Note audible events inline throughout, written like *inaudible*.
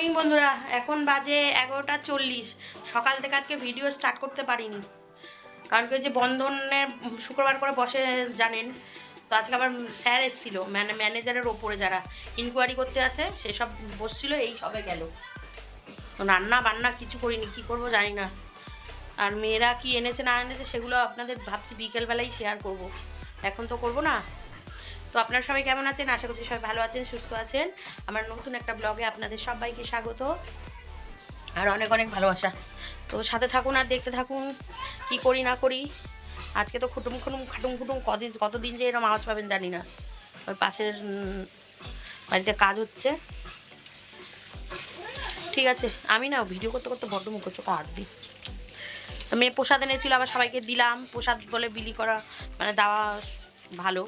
Morning বন্ধুরা, এখন বাজে এগারোটা চল্লিশ। সকাল থেকে আজকে ভিডিও স্টার্ট করতে পারিনি। কারণ কি যে বন্ধনে শুক্রবার করে বসে জানেন, তো আজকে আবার স্যার এসেছিল মানে ম্যানেজারের ওপরে যারা ইনকোয়ারি করতে আসে, সেসব বসছিল, এই সবে গেল। তো রান্না বান্না কিছু করিনি, কি করব জানি না। আর মেয়েরা কি এনেছে না এনেছে, সেগুলো আপনাদের ভাবছি বিকেলবেলাই শেয়ার করব। এখন তো করব না। তো আপনারা সবাই কেমন আছেন? আশা করছি সবাই ভালো আছেন, সুস্থ আছেন। আমার নতুন একটা ব্লগে আপনাদের সবাইকে স্বাগত আর অনেক অনেক ভালোবাসা। তো সাথে থাকুন আর দেখতে থাকুন কি করি না করি। আজকে তো খুটুম খুটুম খাটুম খুটুম কদিন কতদিন যে এরকম আওয়াজ পাবেন জানি না। ওই পাশের বাড়িতে কাজ হচ্ছে। ঠিক আছে, আমি না ভিডিও করতে করতে বড্ড মুখ চোখে হাত দিই মেয়ে প্রসাদ এনেছিল, আবার সবাইকে দিলাম। প্রসাদ বলে বিলি করা মানে দেওয়া ভালো।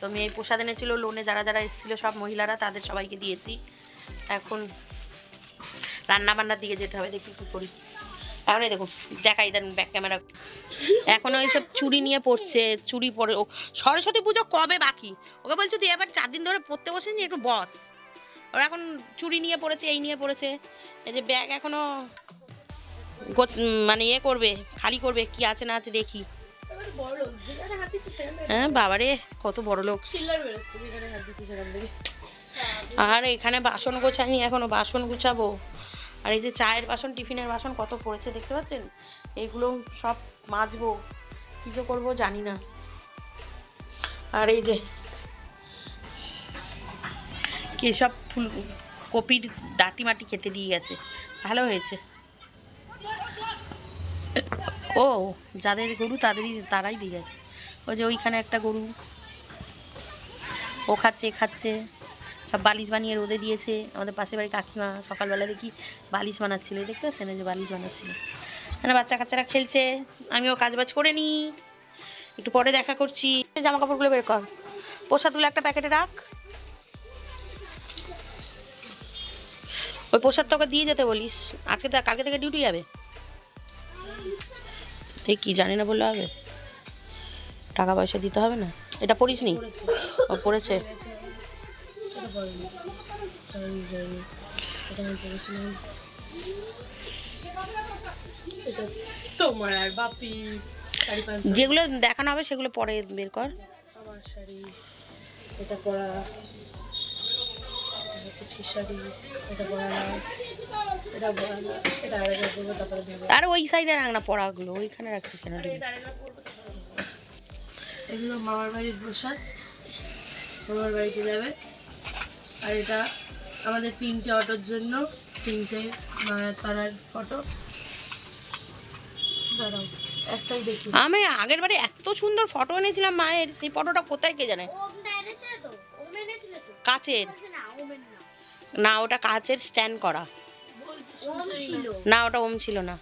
তো মেয়ে প্রসাদ এনেছিল লোনে যারা যারা এসেছিল সব মহিলারা, তাদের সবাইকে দিয়েছি। এখন রান্না বান্নার দিকে যেতে হবে, দেখি কী করি। এখন এই দেখুন, দেখাই দেন ব্যাক ক্যামেরা এখন ওই সব চুড়ি নিয়ে পড়ছে, চুরি পরে ও সরস্বতী পুজো কবে বাকি? ওকে বলছো তুই এবার চার দিন ধরে পড়তে বসেছি একটু বস। ওরা এখন চুরি নিয়ে পড়েছে, এই নিয়ে পড়েছে। এই যে ব্যাগ এখনও গোছ- মানে ইয়ে করবে, খালি করবে, কি আছে না আছে দেখি। হ্যাঁ বাবারে কত বড় লোক আর এখানে বাসন গোছাইনি এখনও বাসন গুছাবো। আর এই যে চায়ের বাসন টিফিনের বাসন কত পড়েছে দেখতে পাচ্ছেন? এইগুলো সব মাজবো। কী যে করব জানি না। আর এই যে কি সব ফুল কপির ডাটি মাটি খেতে দিয়ে গেছে। ভালো হয়েছে। ও, যাদের গরু তাদেরই, তারাই দিয়ে গেছে। ওই যে ওইখানে একটা গরু, ও খাচ্ছে খাচ্ছে, সব বালিশ বানিয়ে রোদে দিয়েছে। আমাদের পাশের বাড়ি কাকিমা সকালবেলা দেখি বালিশ বানাচ্ছিল। দেখতে পাচ্ছেন? যে বালিশ বানাচ্ছিল। এখানে বাচ্চা কাচ্চারা খেলছে। আমিও কাজ বাজ করে নিই। একটু পরে দেখা করছি। জামা কাপড়গুলো বের কর। প্রসাদগুলো একটা প্যাকেটে রাখ। ওই প্রসাদ তোকে দিয়ে যেতে বলিস। আজকে কালকে থেকে ডিউটি যাবে। এই কি জানি না বললে হবে? টাকা পয়সা দিতে হবে না? এটা পড়িস নি? ও, পড়েছে। তোমার আর যেগুলো দেখানো হবে সেগুলো পরে বের কর। আমার শাড়ি এটা পরা শাড়ি, এটা পরা আর ওই সাইডে রাখ না পড়াগুলো ওইখানে রাখছিস কেন? এগুলো মামার বাড়ির প্রসাদ মামার বাড়িতে যাবে। আর এটা আমাদের তিনটে অটোর জন্য তিনটে মায়ের পাড়ার ফটো। দাঁড়াও একটাই দেখি। আমি আগের বারে এত সুন্দর ফটো এনেছিলাম মায়ের সেই ফটোটা কোথায় কে জানে? ওমটা এনেছিলে তো ওম এনেছিলে তো। কাচের। না ওমেন না না ওটা কাচের স্ট্যান্ড করা। না। ওটা ওম ছিল না।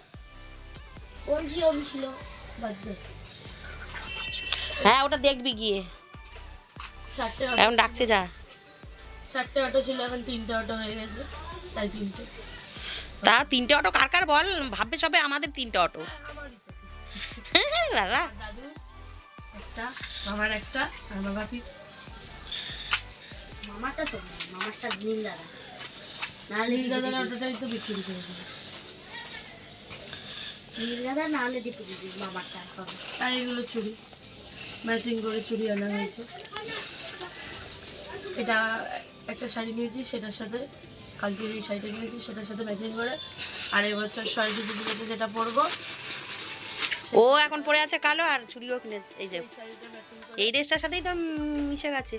ওম ছিল ওম ছিল হ্যাঁ ওটা দেখবি গিয়ে। চারটে এখন ডাকছে যা। চারটে অটো ছিল এখন তিনটে অটো হয়ে গেছে তাই তিনটে। তা তিনটে অটো কার কার বল? ভাববে সবে আমাদের তিনটে অটো। বাবা। দাদু একটা মামার একটা আর আমার মামাটা তো মামারটা নীল দাদা এগুলো চুড়ি ম্যাচিং করে চুড়ি আনা হয়েছে। এটা একটা শাড়ি নিয়েছি সেটার সাথে কালকে যে শাড়িটা নিয়েছি সেটার সাথে ম্যাচিং করে। আর এবছর সরস্বতী পুজোতে যেটা পরবো ও এখন পরে আছে কালো আর চুড়িও কিনে এই যে এই ড্রেসটার সাথেই তো মিশে গেছে।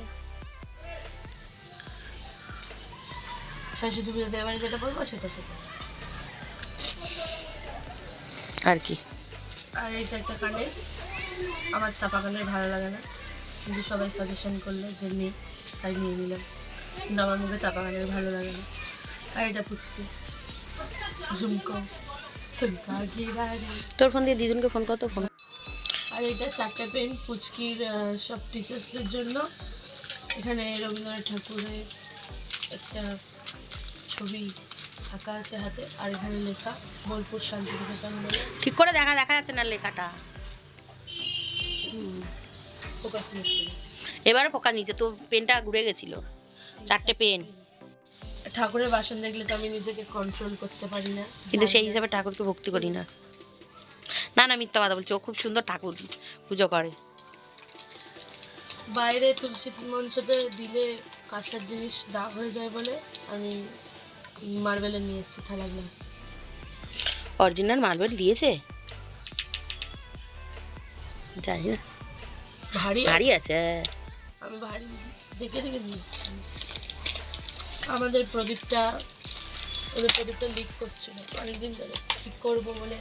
সরস্বতী পুজোতে এবারে যেটা পরবো সেটা সেটা। আর কি? আর এইটা একটা কানে। আমার চাপা কানের ভালো লাগে না। কিন্তু সবাই সাজেশন করল যে নিয়ে তাই নিয়ে নিলাম। কিন্তু আমার মুখে চাপা কানের ভালো লাগে না। আর এটা পুচকি। ঝুমকো। ঝুমকা তোর ফোন দিয়ে দিদুনকে ফোন করতো ফোন। আর এটা চারটে পেন পুচকির সব টিচার্সদের জন্য। এখানে রবীন্দ্রনাথ ঠাকুরের একটা ছবি আঁকা আছে হাতে আর এখানে লেখা বোলপুর শান্তিনিকেতন বলে। ঠিক করে দেখা দেখা যাচ্ছে না লেখাটা। ফোকাস নিচ্ছে। এবারে ফোকা নিচে তো পেনটা ঘুরে গেছিল। চারটে পেন। ঠাকুরের বাসন দেখলে তো আমি নিজেকে কন্ট্রোল করতে পারি না। কিন্তু সেই হিসাবে ঠাকুরকে ভক্তি করি না। না না মিথ্যা কথা বলছি ও খুব সুন্দর ঠাকুর পুজো করে। বাইরে তুলসী মঞ্চতে দিলে কাঁসার জিনিস দাগ হয়ে যায় বলে আমি মার্বেলের নিয়ে এসেছি থালা গ্লাস। অরিজিনাল মার্বেল দিয়েছে? জানি না ভারী ভারী আছে হ্যাঁ। আমি ভারী দেখে দেখে নিয়ে এসেছি। আমাদের প্রদীপটা ওদের প্রদীপটা লিক করছিল। অনেকদিন ধরে ঠিক করব বলে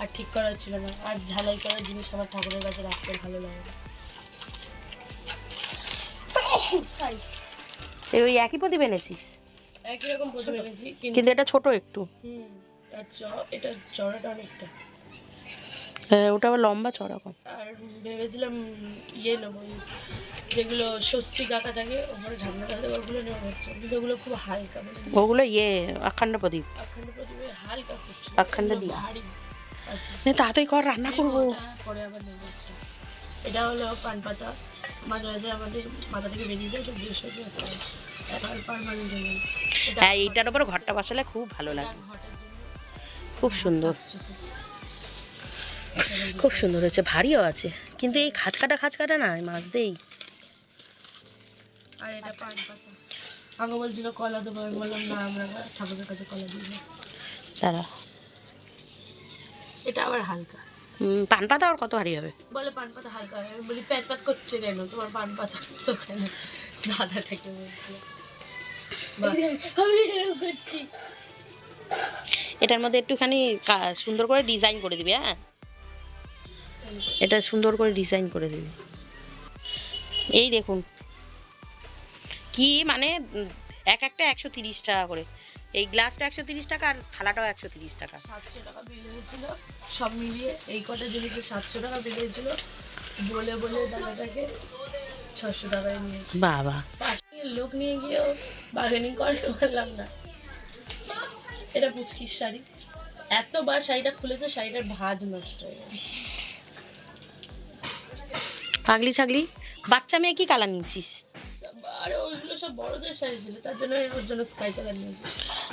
আর ঠিক করা হচ্ছিল না। আর ঝালাই করার জিনিস আমার ঠাকুরের কাছে রাখতে ভালো লাগে না. *coughs* এই ওই একই প্রদীপ এনেছিস? একই রকম প্রদীপ এনেছি কিন্তু এটা ছোট একটু। হুম এটা চড়াটা অনেকটা। হ্যাঁ, ওটা আবার লম্বা চড়া কম। আর ভেবেছিলাম ইয়ে নেব যেগুলো স্বস্তি আঁকা থাকে ওপরে ঢাকনা থাকে ওগুলো নেওয়া হচ্ছে। কিন্তু ওগুলো খুব হালকা মানে ওগুলো ইয়ে অখণ্ড প্রদীপ। অখণ্ড প্রদীপে হালকা অখণ্ড দিয়ে। ভারী। আচ্ছা। তাড়াতাড়ি কর রান্না করব। পরে আবার নেব। এটা হলো পান পাতা। মাঝে মাঝে আমাদের মাথা থেকে বেরিয়ে যায় হয়ে এইটার উপর ঘরটা বসালে খুব ভালো লাগে। খুব সুন্দর। হচ্ছে খুব। সুন্দর হয়েছে ভারীও আছে। কিন্তু এই খাঁচকাটা খাঁচকাটা না মাছ দেই আর এটা পান পাতা। আমাকে বলছিল কলা দেবো। আমি বললাম না আমরা ঠাকুরের কাছে কলা দিব দাঁড়া এটা আবার হালকা। পান পাতা আর কত ভারী হবে? বলে পান পাতা হালকা হয় বলি প্যাট প্যাট করছে কেন? তোমার পান পাতা তো কেন? দাদাটাকে করছি। এটার মধ্যে একটুখানি কা- সুন্দর করে ডিজাইন করে দিবি হ্যাঁ? এটা সুন্দর করে ডিজাইন করে দিবি। এই দেখুন কি মানে এক একটা একশো তিরিশ টাকা করে। এই গ্লাসটা একশো তিরিশ টাকা আর থালাটাও একশো তিরিশ টাকা। সাতশো টাকা বিল হয়েছিল। সব মিলিয়ে এই কটা জিনিসে সাতশো টাকা বিল হয়েছিল। বলে বলে দাদাটাকে ছশো টাকায় নিয়েছি বাবা। লোক নিয়ে গিয়েও বার্গেনিং করতে পারলাম না। এটা পুচকির শাড়ি। এতবার শাড়িটা খুলেছে শাড়িটার ভাঁজ নষ্ট হয়ে গেছে। পাগলি ছাগলি বাচ্চা মেয়ে কি কালার নিয়েছিস আরে ওইগুলো সব বড়দের শাড়ি ছিল তার জন্য ওর জন্য স্কাই কালার নিয়েছি।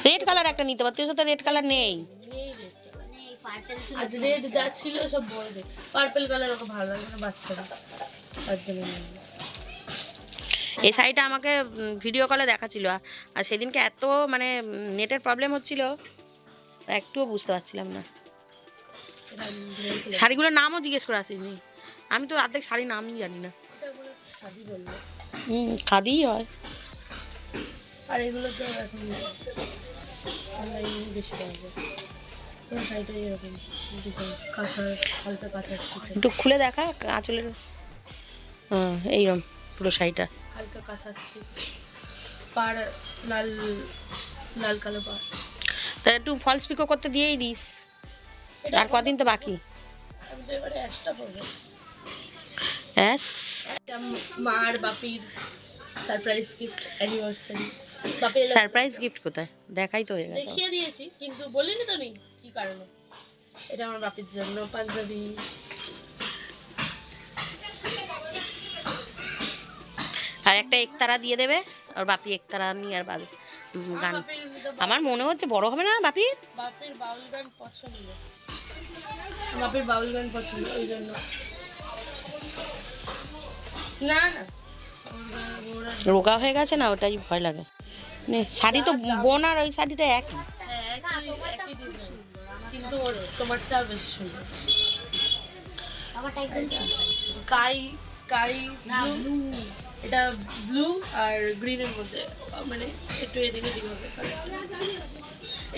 রেড কালার একটা নিতে পারতিস তো রেড কালার নেই। এই পার্পেল আজ রেড যা ছিল সব বড়দের পার্পল কালার ওকে ভালো লাগে না বাচ্চারা তার জন্য এই শাড়িটা আমাকে ভিডিও কলে দেখাচ্ছিল। আর- সেদিনকে এত মানে নেটের প্রবলেম হচ্ছিল একটুও বুঝতে পারছিলাম না। শাড়িগুলোর নামও জিজ্ঞেস করে আসিনি। আমি তো অর্ধেক শাড়ির নামই জানি না। হুম খাদিই হয়। আর এগুলো তো এখন বেশি পাওয়া যায় পুরো শাড়িটা এরকম ডিজাইন হালকা কাঁথা একটু খুলে দেখা আঁচলের হ্যাঁ এইরকম পুরো শাড়িটা। হালকা কাঁথা স্টিচ পার লাল লাল কালো পার। তা একটু ফলস পিকো করতে দিয়েই দিস। আর কদিন তো বাকি? মার বাপির surprise gift anniversary surprise gift কোথায়? দেখাই তো হয়ে গেছে। দেখিয়ে দিয়েছি কিন্তু বলিনি তো নি কি কারণে। এটা আমার বাপির জন্য পাঞ্জাবি। আর একটা একতারা দিয়ে দেবে আর বাপি একতারা নিয়ে আর বাদ গান। আমার মনে হচ্ছে বড় হবে না বাপি? বাপের বাউল গান পছন্দ। বাপের বাউল গান পছন্দ ওই জন্য। না না। রোগা হয়ে গেছে না ওটাই ভয় লাগে। শাড়ি তো বোন আর ওই শাড়িটা একই। হ্যাঁ, কিন্তু তোমারটা বেশি সুন্দর আমারটা একদম স্কাই স্কাই ব্লু এটা ব্লু আর গ্রিনের মধ্যে মানে একটু এদিকে দিকে হবে।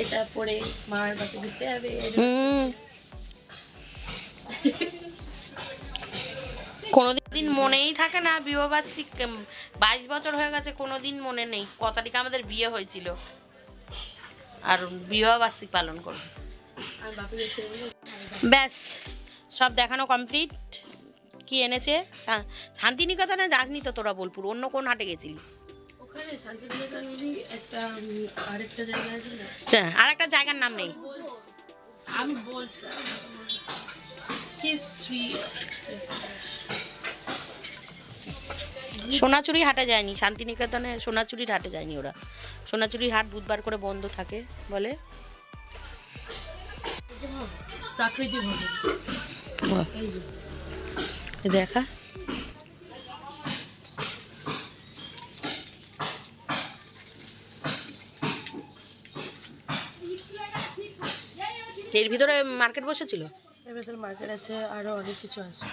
এটা পরে মার বাপে দিতে হবে কোনোদিন মনেই থাকে না বিবাহবার্ষিক বাইশ বছর হয়ে গেছে কোনোদিন মনে নেই। ক তারিখে আমাদের বিয়ে হয়েছিল। আর বিবাহবার্ষিক পালন করব। ব্যাস সব দেখানো কমপ্লিট কি এনেছে? শান্তিনিকেতনে যাসনি তো তোরা বোলপুর? অন্য কোন হাটে গেছিলিস? আর একটা জায়গার নাম নেই। আমি বলছিলাম কি শ্রী সোনাচুরি হাটে যায়নি শান্তিনিকেতনে সোনাচুরির হাটে যায়নি ওরা। সোনাচুরির হাট বুধবার করে বন্ধ থাকে বলে। দেখা। এর ভিতরে মার্কেট বসেছিল? এর ভেতরে মার্কেট আছে আরও অনেক কিছু আছে।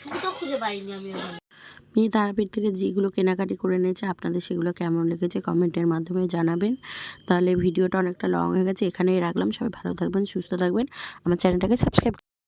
জুতো খুঁজে পাইনি আমি আমি তারাপীঠ থেকে যেগুলো কেনাকাটি করে নিয়েছে, আপনাদের সেগুলো কেমন লেগেছে কমেন্টের মাধ্যমে জানাবেন। তাহলে ভিডিওটা অনেকটা লং হয়ে গেছে, এখানেই রাখলাম। সবাই ভালো থাকবেন, সুস্থ থাকবেন। আমার চ্যানেলটাকে সাবস্ক্রাইব